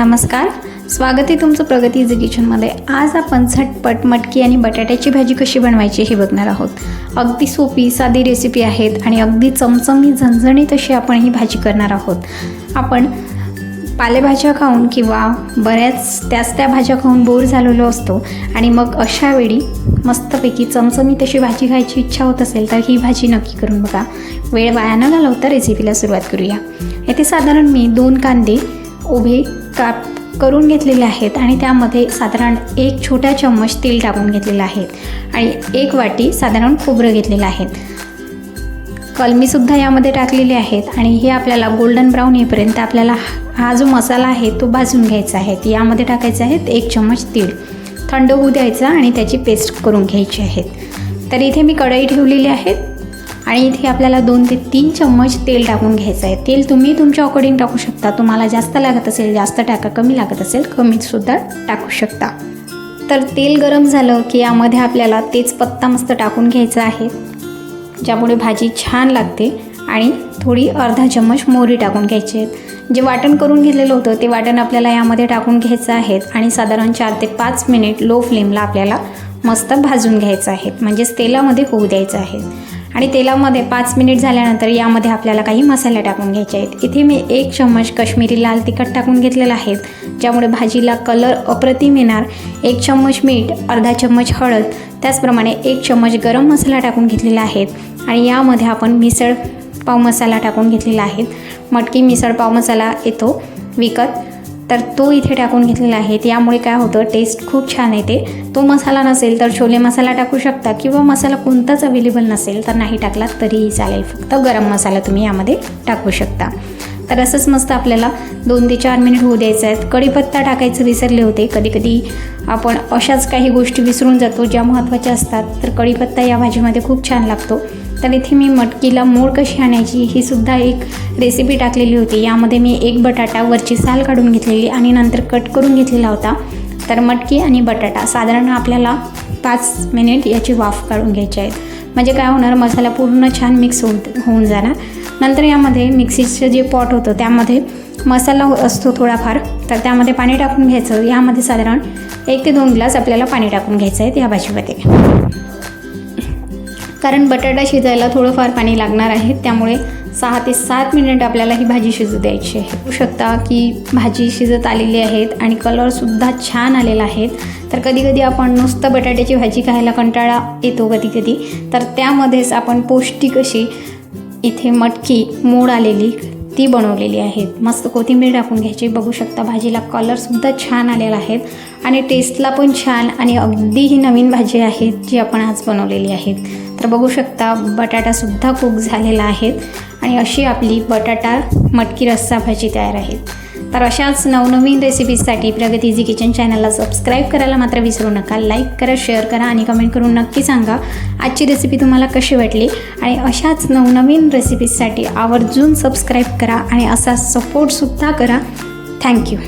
नमस्कार. स्वागत आहे तुमचं प्रगती इज किचनमध्ये. आज आपण झटपट मटकी आणि बटाट्याची भाजी कशी बनवायची हे बघणार आहोत. अगदी सोपी साधी रेसिपी आहेत आणि अगदी चमचमी झणझणीत अशी आपण ही भाजी करणार आहोत. आपण पालेभाज्या खाऊन किंवा बऱ्याच त्याच त्या भाज्या खाऊन बोर झालेलो असतो आणि मग अशा वेळी मस्तपैकी चमचमीत अशी भाजी खायची इच्छा होत असेल तर ही भाजी नक्की करून बघा. वेळ वाया न घालवता रेसिपीला सुरुवात करूया. येथे साधारण मी दोन कांदे उभे काप करून घेतलेले आहेत आणि त्यामध्ये साधारण एक छोटा चम्मच तेल टाकून घेतलेलं आहे आणि एक वाटी साधारण खोबरं घेतलेलं आहे. कलमीसुद्धा यामध्ये टाकलेली आहेत आणि हे आपल्याला गोल्डन ब्राऊन येईपर्यंत आपल्याला हा जो मसाला आहे तो भाजून घ्यायचा आहे. यामध्ये टाकायचा आहेत एक चम्मच तीळ. थंड होऊ द्यायचा आणि त्याची पेस्ट करून घ्यायची आहेत तर इथे मी कढई ठेवलेली आहेत आणि इथे आपल्याला दोन ते तीन चम्मच तेल टाकून घ्यायचं आहे. तेल तुम्ही तुमच्या अकॉर्डिंग टाकू शकता. तुम्हाला जास्त लागत असेल जास्त टाका. कमी लागत असेल कमीसुद्धा टाकू शकता. तर तेल गरम झालं की यामध्ये आपल्याला तेच पत्ता मस्त टाकून घ्यायचा आहे. ज्यामुळे भाजी छान लागते आणि थोडी अर्धा चम्मच मोहरी टाकून घ्यायची आहेत जे वाटण करून घेतलेलं होतं ते वाटण आपल्याला यामध्ये टाकून घ्यायचं आहे. आणि साधारण चार ते पाच मिनिट लो फ्लेमला आपल्याला मस्त भाजून घ्यायचं आहे. म्हणजेच तेलामध्ये होऊ द्यायचं आहे. आणि तेलामध्ये पाच मिनिट झाल्यानंतर यामध्ये आपल्याला काही मसाले टाकून घ्यायचे आहेत. इथे मी एक चम्मच कश्मीरी लाल तिखट टाकून घेतलेलं आहे. ज्यामुळे भाजीला कलर अप्रतिम येणार. एक चम्मच मीठ अर्धा चम्मच हळद त्याचप्रमाणे एक चम्मच गरम मसाला टाकून घेतलेला आहे. आणि यामध्ये आपण मिसळ पाव मसाला टाकून घेतलेला आहे. मटकी मिसळ पाव मसाला येतो. विकत तर तो इथे टाकून घेतलेला आहे. यामुळे काय होतं टेस्ट खूप छान येते. तो मसाला नसेल तर छोले मसाला टाकू शकता किंवा मसाला कोणताच अवेलेबल नसेल तर नाही टाकला तरीही चालेल. फक्त गरम मसाला तुम्ही यामध्ये टाकू शकता. तर असंच मस्त आपल्याला दोन ते चार मिनिट होऊ द्यायचं आहेत. कढीपत्ता टाकायचं विसरले होते. कधी कधी आपण अशाच काही गोष्टी विसरून जातो ज्या महत्त्वाच्या असतात. तर कढीपत्ता या भाजीमध्ये खूप छान लागतो. तर इथे मी मटकीला मोड कशी आणायची ही सुद्धा एक रेसिपी टाकलेली होती. यामध्ये मी एक बटाटा वरची साल काढून घेतलेली आणि नंतर कट करून घेतलेला होता. तर मटकी आणि बटाटा साधारण आपल्याला पाच मिनिट याची वाफ काढून घ्यायची आहेत. म्हणजे काय होणार मसाला पूर्ण छान मिक्स होऊन होऊन जाणार. नंतर यामध्ये मिक्सीचं जे पॉट होतं त्यामध्ये मसाला असतो थोडाफार तर त्यामध्ये पाणी टाकून घ्यायचं. यामध्ये साधारण एक ते दोन ग्लास आपल्याला पाणी टाकून घ्यायचं आहे या भाजीमध्ये. कारण बटाटा शिजायला थोडंफार पाणी लागणार आहे त्यामुळे सहा ते सात मिनिट आपल्याला ही भाजी शिजू द्यायची आहे. होऊ शकता की भाजी शिजत आलेली आहेत आणि कलरसुद्धा छान आलेला आहे. तर कधी कधी आपण नुसतं बटाट्याची भाजी खायला कंटाळा येतो कधी कधी तर त्यामध्येच आपण पौष्टिक अशी इथे मटकी मोड आलेली ती बनवलेली आहेत मस्त कोथिंबीर टाकून घ्यायची. बघू शकता भाजीला कलरसुद्धा छान आलेला आहे आणि टेस्टला पण छान आणि अगदी ही नवीन भाजी आहेत जी आपण आज बनवलेली आहेत तर बघू शकता बटाटासुद्धा कुक झालेला आहे. आणि अशी आपली बटाटा मटकी रस्सा भाजी तयार आहे. तर अशाच नवनवीन रेसिपीजसाठी प्रगती इझी किचन चॅनलला सबस्क्राईब करायला मात्र विसरू नका. लाईक करा शेअर करा आणि कमेंट करून नक्की सांगा आजची रेसिपी तुम्हाला कशी वाटली. आणि अशाच नवनवीन रेसिपीजसाठी आवर्जून सबस्क्राईब करा आणि असा सपोर्टसुद्धा करा. थँक्यू